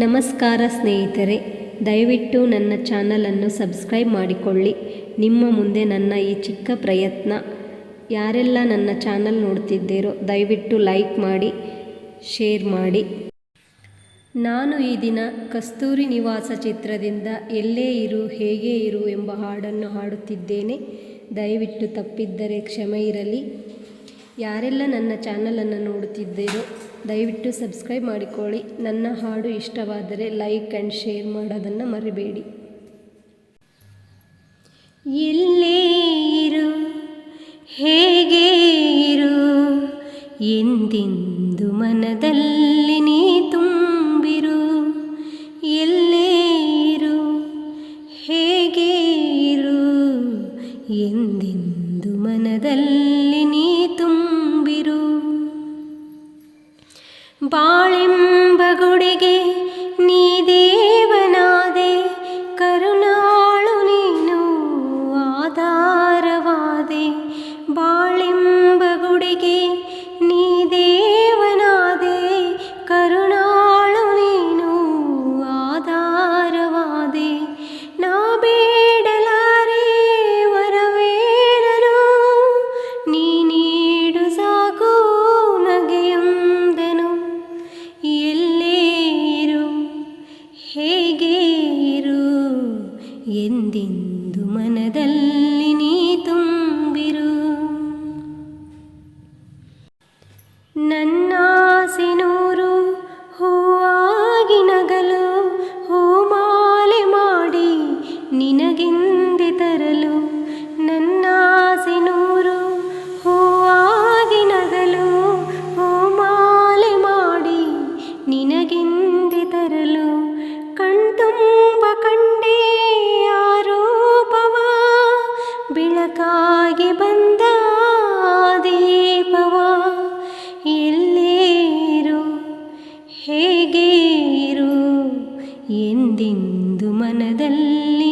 ನಮಸ್ಕಾರ ಸ್ನೇಹಿತರೆ, ದಯವಿಟ್ಟು ನನ್ನ ಚಾನಲನ್ನು ಸಬ್ಸ್ಕ್ರೈಬ್ ಮಾಡಿಕೊಳ್ಳಿ. ನಿಮ್ಮ ಮುಂದೆ ನನ್ನ ಈ ಚಿಕ್ಕ ಪ್ರಯತ್ನ. ಯಾರೆಲ್ಲ ನನ್ನ ಚಾನಲ್ ನೋಡ್ತಿದ್ದೀರೋ, ದಯವಿಟ್ಟು ಲೈಕ್ ಮಾಡಿ, ಶೇರ್ ಮಾಡಿ. ನಾನು ಈ ದಿನ ಕಸ್ತೂರಿ ನಿವಾಸ ಚಿತ್ರದಿಂದ ಎಲ್ಲೇ ಇರು, ಹೇಗೆ ಇರು ಎಂಬ ಹಾಡನ್ನು ಹಾಡುತ್ತಿದ್ದೇನೆ. ದಯವಿಟ್ಟು ತಪ್ಪಿದ್ದರೆ ಕ್ಷಮೆ ಇರಲಿ. ಯಾರೆಲ್ಲ ನನ್ನ ಚಾನಲನ್ನು ನೋಡುತ್ತಿದ್ದೀರೋ ದಯವಿಟ್ಟು ಸಬ್ಸ್ಕ್ರೈಬ್ ಮಾಡಿಕೊಳ್ಳಿ. ನನ್ನ ಹಾಡು ಇಷ್ಟವಾದರೆ ಲೈಕ್ ಆ್ಯಂಡ್ ಶೇರ್ ಮಾಡೋದನ್ನು ಮರಿಬೇಡಿ. ಎಲ್ಲೇ ಇರು, ಹೇಗೆ ಇರು, ಎಂದೆಂದು ಮನದಲ್ಲಿ ನೀ ತುಂಬಿರು. ಎಲ್ಲೇ ಇರು, ಹೇಗೆ ಇರು, ಎಂದೆಂದು ಬಾಳೆಂಬ ಗುಡಿಗೆ ನೀ ದೇವನಾದೆ, ಕರುಣಾಳು ನೀನು ಆಧಾರವಾದೆ. ನಾ ಬೇಡಲಾರೆ ವರವೇನನು, ನೀ ನೀಡು ಸಾಕು ನಗೆಯೊಂದನು. ಎಲ್ಲೇರು ಹೇಗೇರು ಎಂದೆಂದು ಮನದಲ್ಲಿ ತರಲು ಕಣ್ತುಂಬ ಕಂಡೇ ಆರೋಪವ ಬೆಳಕಾಗಿ ಬಂದ ದೀಪವ ಎಲ್ಲೇರು ಹೇಗೇರು ಹೇಗೆ ಇರು ನೀ ಮನದಲ್ಲಿ